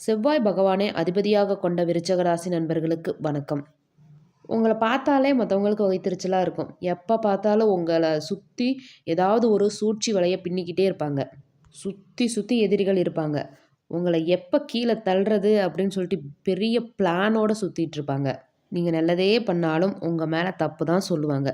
செவ்வாய் பகவானே அதிபதியாக கொண்ட விருச்சகராசி நண்பர்களுக்கு வணக்கம். உங்களை பார்த்தாலே மற்றவங்களுக்கு வகைத்திருச்சலாக இருக்கும். எப்போ பார்த்தாலும் உங்களை சுற்றி ஏதாவது ஒரு சூழ்ச்சி வலையை பின்னிக்கிட்டே இருப்பாங்க. சுற்றி சுற்றி எதிரிகள் இருப்பாங்க. உங்களை எப்போ கீழே தள்ளுறது அப்படின்னு சொல்லிட்டு பெரிய பிளானோட சுற்றிட்டு இருப்பாங்க. நீங்கள் நல்லதே பண்ணாலும் உங்கள் மேலே தப்பு தான் சொல்லுவாங்க.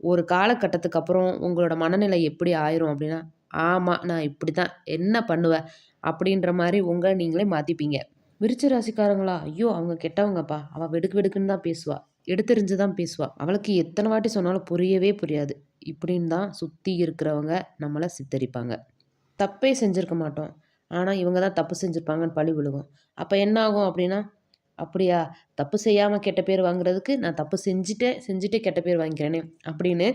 ஒரு காலகட்டத்துக்கு அப்புறம் உங்களோட மனநிலை எப்படி ஆயிரும் அப்படின்னா ஆமாம் நான் இப்படி தான் என்ன பண்ணுவேன் அப்படின்ற மாதிரி உங்களை நீங்களே மாற்றிப்பீங்க விருச்ச ராசிக்காரங்களா? ஐயோ அவங்க கெட்டவங்கப்பா. அவள் வெடுக்கு வெடுக்குன்னு தான் பேசுவா. எடுத்தெறிஞ்சு தான் பேசுவா. அவளுக்கு எத்தனை வாட்டி சொன்னாலும் புரியவே புரியாது. இப்படின்னு தான் சுற்றி இருக்கிறவங்க நம்மளை சித்தரிப்பாங்க. தப்பே செஞ்சுருக்க மாட்டோம். ஆனால் இவங்க தான் தப்பு செஞ்சுருப்பாங்கன்னு பழி விழுகும். அப்போ என்ன ஆகும் அப்படின்னா அப்படியா தப்பு செய்யாமல் கெட்ட பேர் வாங்குறதுக்கு நான் தப்பு செஞ்சுட்டே செஞ்சுட்டே கெட்ட பேர் வாங்கிக்கிறேனே அப்படின்னு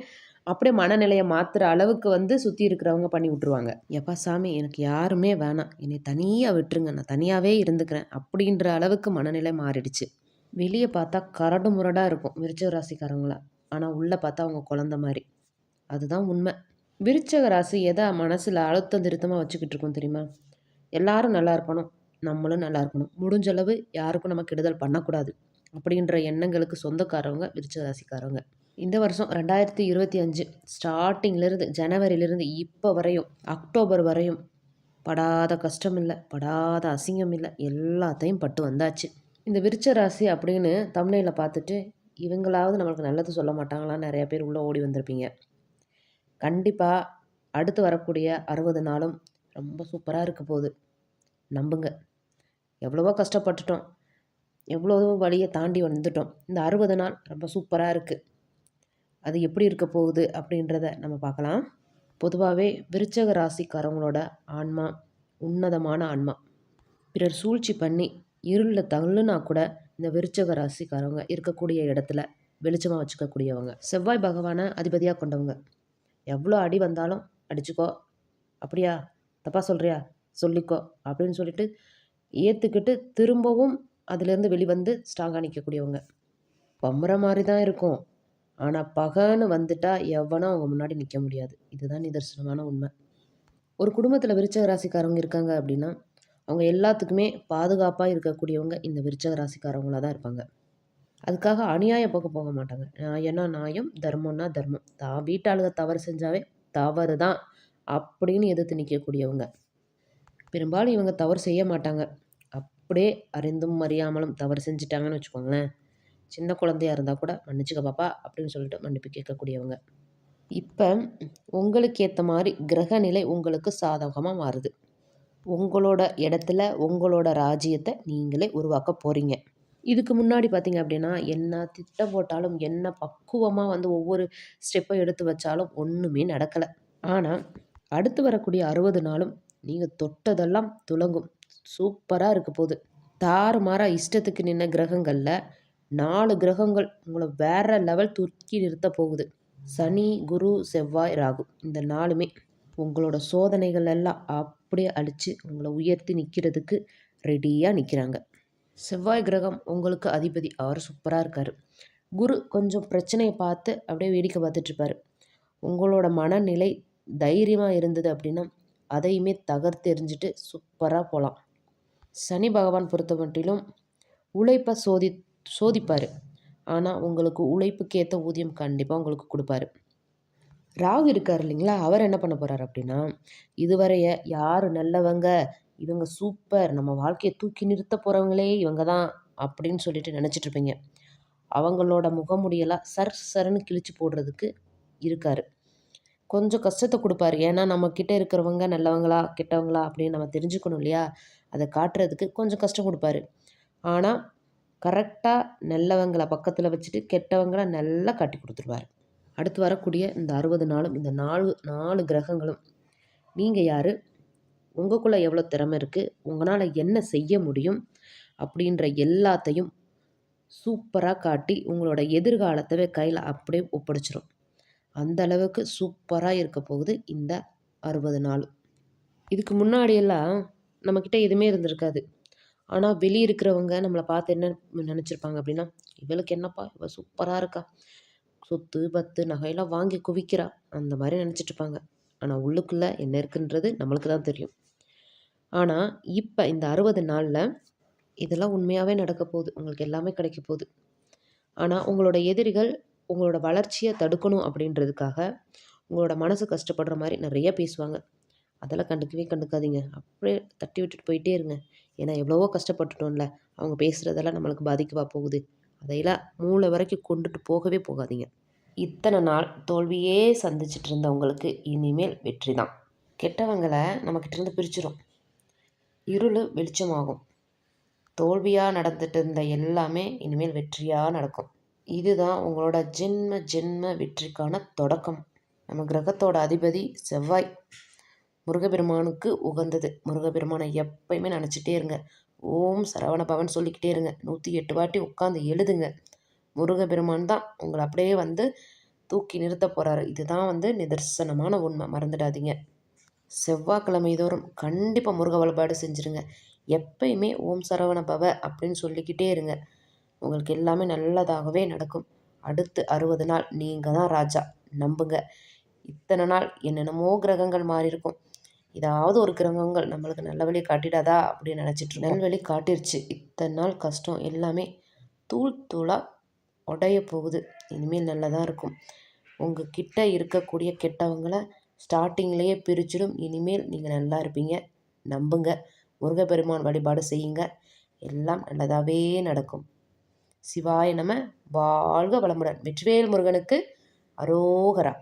அப்படியே மனநிலையை மாற்றுற அளவுக்கு வந்து சுற்றி இருக்கிறவங்க பண்ணி விட்ருவாங்க எப்பா சாமி எனக்கு யாருமே வேணாம். என்னை தனியாக விட்டுருங்க. நான் தனியாகவே இருந்துக்கிறேன் அப்படின்ற அளவுக்கு மனநிலை மாறிடுச்சு. வெளியே பார்த்தா கரடு முரடாக இருக்கும் விருச்சக ராசிக்காரங்கள ஆனால் உள்ளே பார்த்தா அவங்க குழந்த மாதிரி. அதுதான் உண்மை. விருச்சக ராசி எதை மனசில் அழுத்தம் திருத்தமாக வச்சுக்கிட்டு இருக்கோம் தெரியுமா? எல்லாரும் நல்லா இருக்கணும். நம்மளும் நல்லா இருக்கணும். முடிஞ்சளவு யாருக்கும் நம்ம கெடுதல் பண்ணக்கூடாது அப்படின்ற எண்ணங்களுக்கு சொந்தக்காரவங்க விருச்சக ராசிக்காரவங்க. இந்த வருஷம் ரெண்டாயிரத்தி இருபத்தி அஞ்சு ஸ்டார்டிங்லேருந்து ஜனவரியிலேருந்து இப்போ வரையும் அக்டோபர் வரையும் படாத கஷ்டம் இல்லை படாத அசிங்கம் இல்லை எல்லாத்தையும் பட்டு வந்தாச்சு. இந்த விருச்ச ராசி அப்படின்னு தமிழில் பார்த்துட்டு இவங்களாவது நம்மளுக்கு நல்லது சொல்ல மாட்டாங்களான்னு நிறையா பேர் உள்ளே ஓடி வந்திருப்பீங்க. கண்டிப்பாக அடுத்து வரக்கூடிய அறுபது நாளும் ரொம்ப சூப்பராக இருக்க போகுது. நம்புங்க. எவ்வளவோ கஷ்டப்பட்டுட்டோம். எவ்வளோ வழியை தாண்டி வந்துட்டோம். இந்த அறுபது நாள் ரொம்ப சூப்பராக இருக்குது அது எப்படி இருக்க போகுது அப்படின்றத நம்ம பார்க்கலாம். பொதுவாகவே விருச்சக ராசிக்காரவங்களோட ஆன்மா உன்னதமான ஆன்மா. பிறர் சூழ்ச்சி பண்ணி இருளில் தள்ளுனா கூட இந்த விருச்சக ராசிக்காரவங்க இருக்கக்கூடிய இடத்துல வெளிச்சமாக வச்சுக்கக்கூடியவங்க. செவ்வாய் பகவானை அதிபதியாக கொண்டவங்க. எவ்வளோ அடி வந்தாலும் அடிச்சுக்கோ. அப்படியா? தப்பாக சொல்கிறியா சொல்லிக்கோ. அப்படின்னு சொல்லிட்டு ஏற்றுக்கிட்டு திரும்பவும் அதுலேருந்து வெளிவந்து ஸ்ட்ராங்காக நிற்கக்கூடியவங்க பம்புற மாதிரி தான் இருக்கும். ஆனால் பகைன்னு வந்துட்டா எவனும் அவங்க முன்னாடி நிற்க முடியாது. இதுதான் நிதர்சனமான உண்மை. ஒரு குடும்பத்தில் விருச்சக ராசிக்காரவங்க இருக்காங்க அப்படின்னா அவங்க எல்லாத்துக்குமே பாதுகாப்பாக இருக்கக்கூடியவங்க இந்த விருச்சக ராசிக்காரவங்களாக தான் இருப்பாங்க. அதுக்காக அநியாய போக போக மாட்டாங்க. நியாயம்னா நியாயம் தர்மம்னா தர்மம். தான் வீட்டாளுக தவறு செஞ்சாவே தவறு தான் அப்படின்னு எதிர்த்து நிற்கக்கூடியவங்க பெரும்பாலும் இவங்க தவறு செய்ய மாட்டாங்க. அப்படியே அறிந்தும் அறியாமலும் தவறு செஞ்சிட்டாங்கன்னு வச்சுக்கோங்களேன். சின்ன குழந்தையா இருந்தால் கூட மன்னிச்சுக்க பாப்பா அப்படின்னு சொல்லிட்டு மன்னிப்பு கேட்கக்கூடியவங்க. இப்போ உங்களுக்கு ஏற்ற மாதிரி கிரகநிலை உங்களுக்கு சாதகமாக மாறுது. உங்களோட இடத்துல உங்களோட ராஜ்யத்தை நீங்களே உருவாக்க போகிறீங்க இதுக்கு முன்னாடி பார்த்தீங்க அப்படின்னா என்ன திட்டம் போட்டாலும் என்ன பக்குவமாக வந்து ஒவ்வொரு ஸ்டெப்பை எடுத்து வச்சாலும் ஒன்றுமே நடக்கலை. ஆனால் அடுத்து வரக்கூடிய அறுபது நாளும் நீங்கள் தொட்டதெல்லாம் துலங்கும். சூப்பராக இருக்க போகுது. தாறுமாறாக இஷ்டத்துக்கு நின்ன கிரகங்களில் நாலு கிரகங்கள் உங்களை வேற லெவல் தூக்கி நிறுத்த போகுது. சனி குரு செவ்வாய் ராகு. இந்த நாளுமே உங்களோட சோதனைகள் எல்லாம் அப்படியே அழித்து உங்களை உயர்த்தி நிற்கிறதுக்கு ரெடியாக நிற்கிறாங்க செவ்வாய் கிரகம் உங்களுக்கு அதிபதி அவர் சூப்பராக இருக்கார். குரு கொஞ்சம் பிரச்சனையை பார்த்து அப்படியே வேடிக்கை பார்த்துட்ருப்பார் உங்களோட மனநிலை தைரியமாக இருந்தது அப்படின்னா அதையுமே தகர்த்தெறிஞ்சிட்டு சூப்பராக போகலாம் சனி பகவான் பொறுத்த மட்டிலும் உழைப்பை சோதி சோதிப்பார். ஆனால் உங்களுக்கு உழைப்புக்கு ஏற்ற ஊதியம் கண்டிப்பாக உங்களுக்கு கொடுப்பாரு. ராகு இருக்கார் இல்லைங்களா? அவர் என்ன பண்ண போகிறார் அப்படின்னா இதுவரைய யார் நல்லவங்க? இவங்க சூப்பர். நம்ம வாழ்க்கையை தூக்கி நிறுத்த போகிறவங்களே இவங்க தான் அப்படின்னு சொல்லிட்டு நினச்சிட்ருப்பீங்க அவங்களோட முகமுடியெல்லாம் சர் சரன்னு கிழிச்சு போடுறதுக்கு இருக்கார். கொஞ்சம் கஷ்டத்தை கொடுப்பாரு. ஏன்னா நம்மக்கிட்ட இருக்கிறவங்க நல்லவங்களா கெட்டவங்களா அப்படின்னு நம்ம தெரிஞ்சுக்கணும் இல்லையா? அதை காட்டுறதுக்கு கொஞ்சம் கஷ்டம் கொடுப்பாரு. ஆனால் கரெக்டாக நல்லவங்களை பக்கத்தில் வச்சுட்டு கெட்டவங்களை நல்லா காட்டி கொடுத்துருவார். அடுத்து வரக்கூடிய இந்த அறுபது நாளும் இந்த நாலு நாலு கிரகங்களும் நீங்கள் யார்? உங்களுக்குள்ளே எவ்வளோ திறமை இருக்குது உங்களால் என்ன செய்ய முடியும்? அப்படின்ற எல்லாத்தையும் சூப்பராக காட்டி உங்களோட எதிர்காலத்தவே கையில் அப்படியே ஒப்படைச்சிரும். அந்த அளவுக்கு சூப்பராக இருக்க போகுது இந்த அறுபது நாள் இதுக்கு முன்னாடியெல்லாம் நம்மக்கிட்ட எதுவுமே இருந்திருக்காது. ஆனால் வெளியே இருக்கிறவங்க நம்மளை பார்த்து என்ன நினச்சிருப்பாங்க அப்படின்னா இவளுக்கு என்னப்பா? இவள் சூப்பராக இருக்கா? சொத்து பத்து நகையெல்லாம் வாங்கி குவிக்கிறா. அந்த மாதிரி நினச்சிட்ருப்பாங்க ஆனால் உள்ளுக்குள்ளே என்ன இருக்குன்றது நம்மளுக்கு தான் தெரியும். ஆனால் இப்போ இந்த அறுபது நாளில் இதெல்லாம் உண்மையாகவே நடக்க போகுது. உங்களுக்கு எல்லாமே கிடைக்க போகுது. ஆனால் உங்களோட எதிரிகள் உங்களோட வளர்ச்சியை தடுக்கணும் அப்படின்றதுக்காக உங்களோட மனசு கஷ்டப்படுற மாதிரி நிறைய பேசுவாங்க. அதெல்லாம் கண்டுக்கவே கண்டுக்காதீங்க. அப்படியே தட்டி விட்டுட்டு போயிட்டே இருங்க. ஏன்னா எவ்வளவோ கஷ்டப்பட்டுட்டோம்ல. அவங்க பேசுகிறதெல்லாம் நம்மளுக்கு பாதிக்கவா போகுது. அதையெல்லாம் மூளை வரைக்கும் கொண்டுட்டு போகவே போகாதீங்க. இத்தனை நாள் தோல்வியே சந்திச்சிட்டு இருந்தவங்களுக்கு இனிமேல் வெற்றி தான். கெட்டவங்களை நம்மக்கிட்டேருந்து பிரிச்சிடும் இருள் வெளிச்சமாகும். தோல்வியாக நடந்துட்டு இருந்த எல்லாமே இனிமேல் வெற்றியாக நடக்கும். இதுதான் உங்களோட ஜென்ம ஜென்ம வெற்றிக்கான தொடக்கம். நம்ம கிரகத்தோட அதிபதி செவ்வாய். முருகப்பெருமானுக்கு உகந்தது. முருகப்பெருமானை எப்பயுமே நினச்சிட்டே இருங்க. ஓம் சரவண பவன் சொல்லிக்கிட்டே இருங்க. நூற்றி எட்டு வாட்டி உட்காந்து எழுதுங்க. முருகப்பெருமான் தான் உங்களை அப்படியே வந்து தூக்கி நிறுத்த போகிறாரு இதுதான் வந்து நிதர்சனமான உண்மை. மறந்துடாதீங்க. செவ்வாய்க்கிழமை தோறும் கண்டிப்பாக முருக வழிபாடு செஞ்சுருங்க. எப்பயுமே ஓம் சரவண பவ அப்படின்னு சொல்லிக்கிட்டே இருங்க. உங்களுக்கு எல்லாமே நல்லதாகவே நடக்கும். அடுத்து அறுபது நாள் நீங்கள் தான் ராஜா. நம்புங்க. இத்தனை நாள் என்னென்னமோ கிரகங்கள் மாறி இருக்கும் ஏதாவது ஒரு கிரகங்கள் நம்மளுக்கு நல்ல வழி காட்டிடாதா அப்படின்னு நினச்சிட்டு நல்வழி காட்டிருச்சு. இத்தனை நாள் கஷ்டம் எல்லாமே தூள் தூளாக உடைய போகுது. இனிமேல் நல்லதாக இருக்கும். உங்கள் கிட்ட இருக்கக்கூடிய கெட்டவங்களை ஸ்டார்டிங்லேயே பிரிச்சிடும். இனிமேல் நீங்கள் நல்லா இருப்பீங்க. நம்புங்க. முருகப்பெருமான் வழிபாடு செய்யுங்க. எல்லாம் நல்லதாகவே நடக்கும். சிவாய நம. வாழ்க வளமுடன். வெற்றிவேல் முருகனுக்கு அரோகரா.